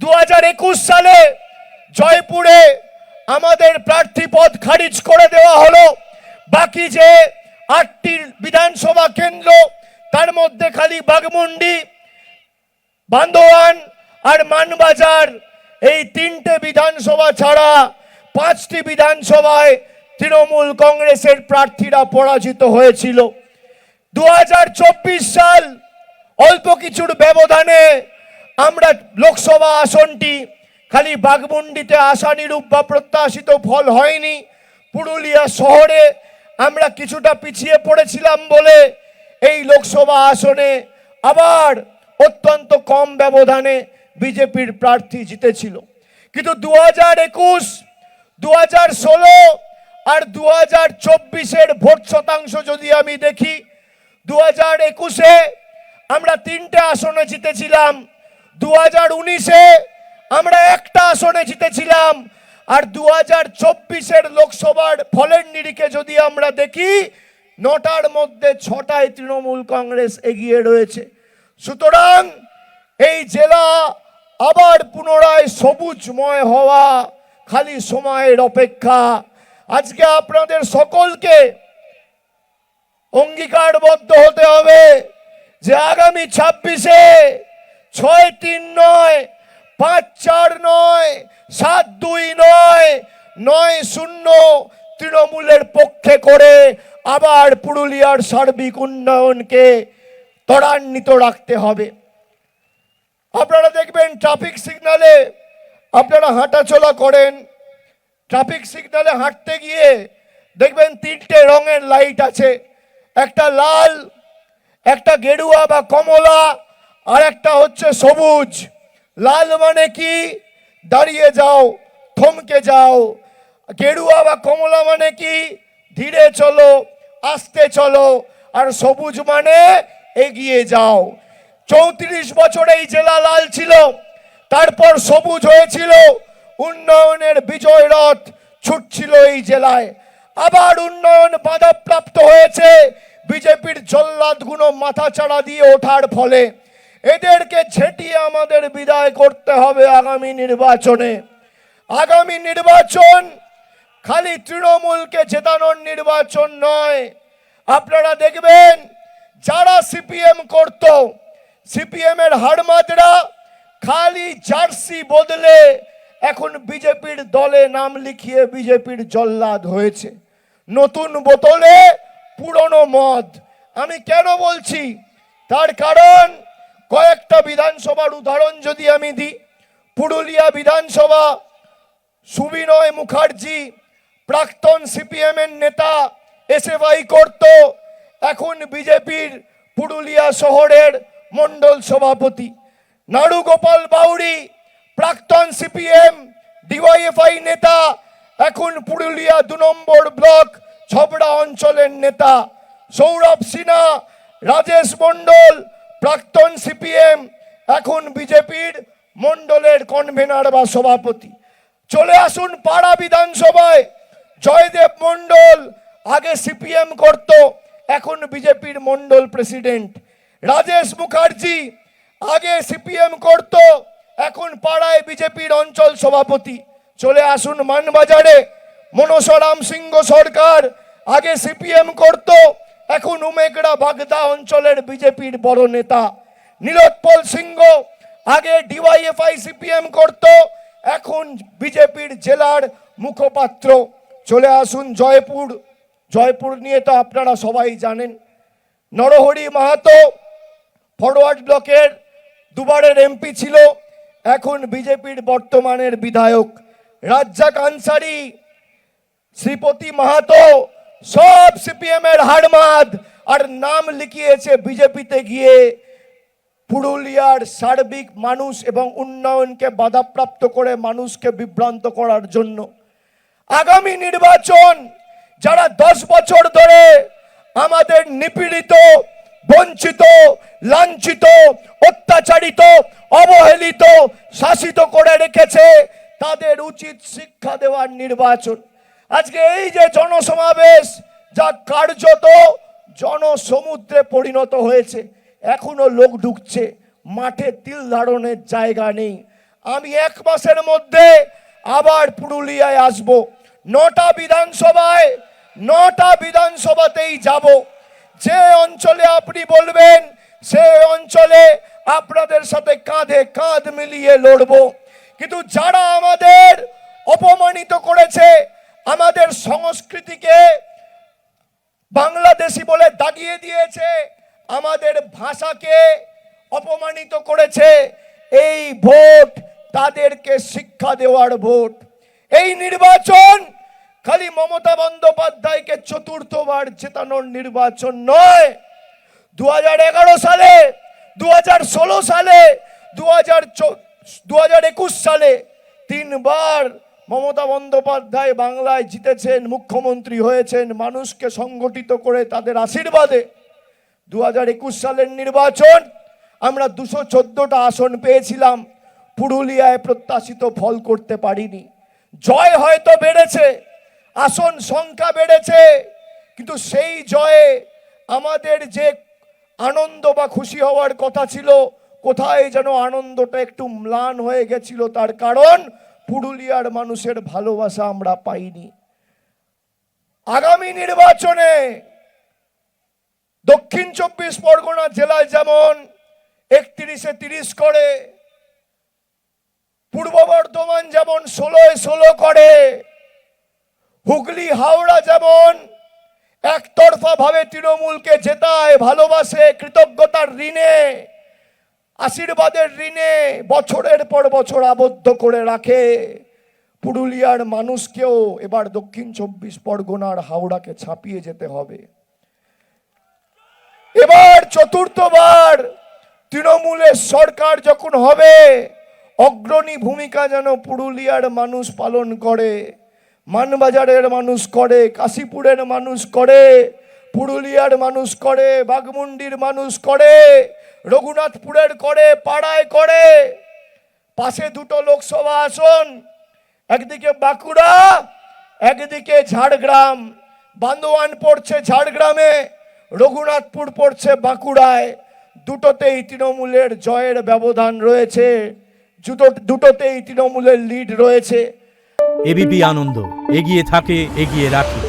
দু হাজার একুশ সালে জয়পুরে আমাদের প্রার্থী পদ খারিজ করে দেওয়া হলো। বাকি যে আটটি বিধানসভা কেন্দ্র, তার মধ্যে খালি বাগমুন্ডি বান্দোয়ান আর মানবাজার, এই তিনটে বিধানসভা ছাড়া পাঁচটি বিধানসভায় তৃণমূল কংগ্রেসের প্রার্থীরা পরাজিত হয়েছিল। দু হাজার চব্বিশ সাল অল্প কিছুর ব্যবধানে আমরা লোকসভা আসনটি খালি বাগমুন্ডিতে আশানিরূপ বা প্রত্যাশিত ফল হয়নি। পুরুলিয়া শহরে আমরা কিছুটা পিছিয়ে পড়েছিলাম বলে এই লোকসভা আসনে আবার অত্যন্ত কম ব্যবধানে বিজেপির প্রার্থী জিতেছিল। কিন্তু দু হাজার একুশ দু হাজার ষোলো আর দু হাজার চব্বিশের ভোট শতাংশ যদি আমি দেখি দু হাজার একুশে আমরা তিনটে আসনে জিতেছিলাম। দু হাজার উনিশে আমরা একটা আসনে জিতেছিলাম। আর দু হাজার চব্বিশের লোকসভার ফলের নিরিখে যদি আমরা দেখি, নটার মধ্যে ছটায় তৃণমূল কংগ্রেস এগিয়ে রয়েছে। সুতরাং এই জেলা আবার পুনরায় সবুজময় হওয়া খালি সময়ের অপেক্ষা। আজকে আপনাদের সকলকে অঙ্গীকারবদ্ধ হতে হবে যে আগামী ছাব্বিশে ছয় তিন নয়, পাঁচ চার নয়, সাত দুই নয় নয় শূন্য তৃণমূলের পক্ষে করে আবার পুরুলিয়ার সার্বিক উন্নয়নকে ত্বরান্বিত রাখতে হবে। আপনারা দেখবেন ট্রাফিক সিগনালে আপনারা হাঁটাচলা করেন, ট্রাফিক সিগনালে হাঁটতে গিয়ে দেখবেন তিনটে রঙের লাইট আছে, একটা লাল, একটা গেরুয়া বা কমলা আর একটা হচ্ছে সবুজ। লাল মানে কি? দাঁড়িয়ে যাও, থমকে যাও। গেরুয়া বা কমলা মানে কি? ধীরে চলো, আস্তে চলো। আর সবুজ মানে এগিয়ে যাও। চৌত্রিশ বছর এই জেলা লাল ছিল। তারপর সবুজ হয়েছিল। উন্নয়নের বিজয় রথ ছুটছিল এই জেলায়। আবার উন্নয়ন বাধাপ্রাপ্ত হয়েছে। বিজেপির জল্লাদগুলো মাথা চাড়া দিয়ে ওঠার ফলে। এদেরকে ঝেঁটিয়ে আমাদের বিদায় করতে হবে আগামী নির্বাচনে। আগামী নির্বাচন খালি তৃণমূলকে জেতানোর নির্বাচন নয়। আপনারা দেখবেন, যারা সিপিএম করত সিপিএম এর হাড়মাদরা খালি জার্সি বদলে এখন বিজেপির দলে নাম লিখিয়ে বিজেপির জল্লাদ হয়েছে। নতুন বোতলে পুরনো মদ। আমি কেন বলছি? তার কারণ বিধানসভার উদাহরণ যদি আমি দিই, পুরুলিয়া বিধানসভা সুবিনয় মুখার্জি, প্রাক্তন সিপিএম এর নেতা এসএফআই করত, এখন বিজেপির পুরুলিয়া শহরের মণ্ডল সভাপতি। নাড়ু গোপাল বাউরি প্রাক্তন সিপিএম, ডিওয়াইএফআই নেতা, এখন পুরুলিয়া দু নম্বর ব্লক ছবড়া অঞ্চলের নেতা। সৌরভ সিনহা, রাজেশ মণ্ডল, প্রাক্তন সিপিএম এখন বিজেপির মণ্ডলের কনভেনার বা সভাপতি। চলে আসুন পাড়া বিধানসভায়। জয়দেব মণ্ডল, আগে সিপিএম করত, এখন বিজেপির মন্ডল প্রেসিডেন্ট রাজেশ মুখার্জি, আগে সিপিএম করত, এখন পাড়ায় বিজেপির অঞ্চল সভাপতি। চলে আসুন মানবাজারে। মনসরাম সিংহ সরকার, আগে সিপিএম করত, এখন উমেগড়া বাগদা অঞ্চলের বিজেপির বড় নেতা। নীলোৎপল সিংহ আগে ডিওয়াইএফআই সিপিএম করত, এখন বিজেপির জেলার মুখপাত্র। চলে আসুন জয়পুর। জয়পুর নিয়ে তো আপনারা সবাই জানেন। নরহরি মাহাতো ফরওয়ার্ড ব্লকের দুবারের এমপি ছিল, এখন বিজেপির বর্তমানের বিধায়ক। রাজ্জাক আনসারি, শ্রীপতি মাহাতো, সব সিপিএম এর হাড়মাদ, আর নাম লিখিয়েছে বিজেপিতে গিয়ে পুরুলিয়ার সার্বিক মানুষ এবং উন্নয়নকে বাধাপ্রাপ্ত করে মানুষকে বিভ্রান্ত করার জন্য আগামী নির্বাচন যারা দশ বছর ধরে আমাদের নিপীড়িত, বঞ্চিত, লাঞ্ছিত, অত্যাচারিত, অবহেলিত, শাসিত করে রেখেছে তাদের উচিত শিক্ষা দেওয়ার নির্বাচন। আজকে এই যে জনসমাবেশ যা কার্যত জনসমুদ্রে পরিণত হয়েছে এখনও লোক ঢুকছে, মাঠে তিল ধারণের জায়গা নেই। আমি এক মাসের মধ্যে আবার পুরুলিয়ায় আসব। নটা বিধানসভায়, নটা বিধানসভাতেই যাব। যে অঞ্চলে আপনি বলবেন, সে অঞ্চলে আপনাদের সাথে কাঁধে কাঁধ মিলিয়ে লড়ব। কিন্তু যারা আমাদের অপমানিত করেছে, আমাদের সংস্কৃতিকে বাংলাদেশি বলে দাগিয়ে দিয়েছে আমাদের ভাষাকে অপমানিত করেছে। এই ভোট তাদেরকে শিক্ষা দেওয়ার ভোট। এই নির্বাচন খালি মমতা বন্দ্যোপাধ্যায়কে চতুর্থবার জেতানোর নির্বাচন নয়। দু সালে দু সালে দু হাজার একুশ সালে তিনবার মমতা বন্দ্যোপাধ্যায় বাংলায় জিতেছেন, মুখ্যমন্ত্রী হয়েছেন, মানুষকে সংগঠিত করে তাদের আশীর্বাদে। দু হাজার একুশ সালের নির্বাচন, আমরা দুশো চোদ্দোটা আসন পেয়েছিলাম। পুরুলিয়ায় প্রত্যাশিত ফল করতে পারিনি। জয় হয়তো বেড়েছে, আসন সংখ্যা বেড়েছে, কিন্তু সেই জয়ে আমাদের যে আনন্দ বা খুশি হওয়ার কথা ছিল, কোথায় যেন আনন্দটা একটু ম্লান হয়ে গেছিল, তার কারণ পুরুলিয়ার মানুষের ভালোবাসা আমরা পাইনি। আগামী নির্বাচনে দক্ষিণ চব্বিশ পরগনা জেলায় যেমন একত্রিশে তিরিশ করে, পূর্ব বর্ধমান যেমন ষোলোয় ষোলো করে, হুগলি, হাওড়া যেমন একতরফা ভাবে তৃণমূলকে জেতায়, ভালোবাসে, কৃতজ্ঞতার ঋণে, আশীর্বাদের ঋণে, বছরের পর বছর আবদ্ধ করে রাখে। পুরুলিয়ার মানুষকেও এবার দক্ষিণ চব্বিশ পরগনার হাওড়াকে ছাপিয়ে যেতে হবে। চতুর্থবার তৃণমূলের সরকার যখন হবে, অগ্রণী ভূমিকা যেন পুরুলিয়ার মানুষ পালন করে, মানবাজারের মানুষ করে, কাশীপুরের মানুষ করে, পুরুলিয়ার মানুষ করে বাগমুন্ডির মানুষ করে, রঘুনাথপুরের করে, পাড়ায় করে, পাশে দুটো লোকসভা আসন, একদিকে বাঁকুড়া, একদিকে ঝাড়গ্রাম। বান্দোয়ান পড়ছে ঝাড়গ্রামে। রঘুনাথপুর পড়ছে বাঁকুড়ায়। দুটোতেই তৃণমূলের জয়ের ব্যবধান রয়েছে। দুটো দুটোতেই তৃণমূলের লিড রয়েছে। এবিপি আনন্দ, এগিয়ে থাকে, এগিয়ে রাখে।